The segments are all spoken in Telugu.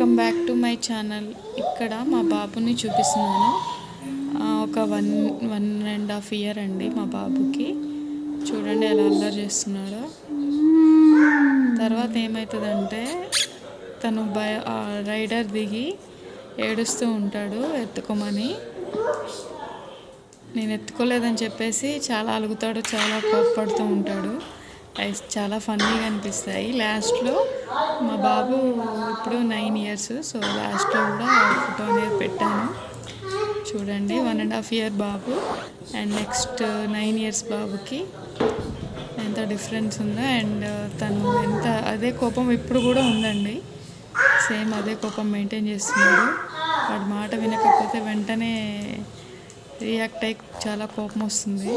Welcome back to my channel. ఇక్కడ మా బాబుని చూపిస్తున్నాను. ఒక one one and half year అండి మా బాబుకి. చూడండి ఎలా అల్లరి చేస్తున్నాడో. తర్వాత ఏమవుతుందంటే తను బయ రైడర్ దిగి ఏడుస్తూ ఉంటాడు ఎత్తుకోమని. నేను ఎత్తుకోలేదని చెప్పేసి చాలా అలుగుతాడు చాలా కోప్పడుతూ ఉంటాడు. చాలా ఫన్నీగా అనిపిస్తాయి. లాస్ట్లో మా బాబు ఇప్పుడు నైన్ ఇయర్స్ సో లాస్ట్లో కూడా ఫోటో అనేది పెట్టాను. చూడండి వన్ అండ్ హాఫ్ ఇయర్ బాబు అండ్ నెక్స్ట్ నైన్ ఇయర్స్ బాబుకి ఎంత డిఫరెన్స్ ఉందో అండ్ తను ఎంత అదే కోపం ఇప్పుడు కూడా ఉందండి. సేమ్ అదే కోపం మెయింటైన్ చేస్తున్నాడు. వాడి మాట వినకపోతే వెంటనే రియాక్ట్ అయ్యి చాలా కోపం వస్తుంది.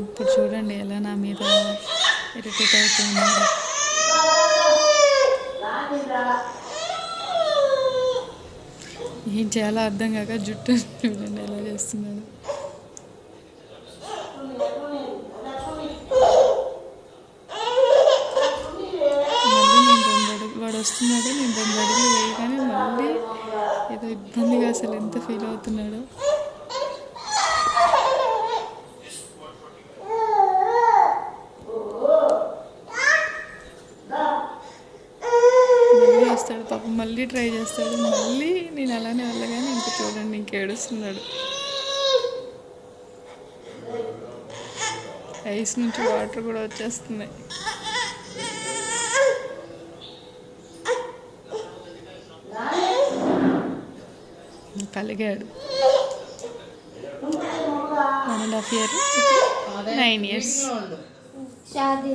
ఇప్పుడు చూడండి ఎలా నా మీద ఇరిటేట్ అవుతున్నాడు ఏం చేయాలో అర్థం కాక జుట్టు చూడండి ఎలా చేస్తున్నాడు. నేను వాడు వస్తున్నాడు నేను రెండు అడుగులు వేయగానే మళ్ళీ ఏదో ఇబ్బందిగా అసలు ఎంత ఫీల్ అవుతున్నాడో. వస్తాడు పాపం మళ్ళీ ట్రై చేస్తాడు. మళ్ళీ నేను అలానే వెళ్ళగానే ఇంక చూడండి ఇంక ఏడుస్తున్నాడు. ఐస్ నుంచి వాటర్ కూడా వచ్చేస్తున్నాయి కలిగాడు. One and half year nine years शादी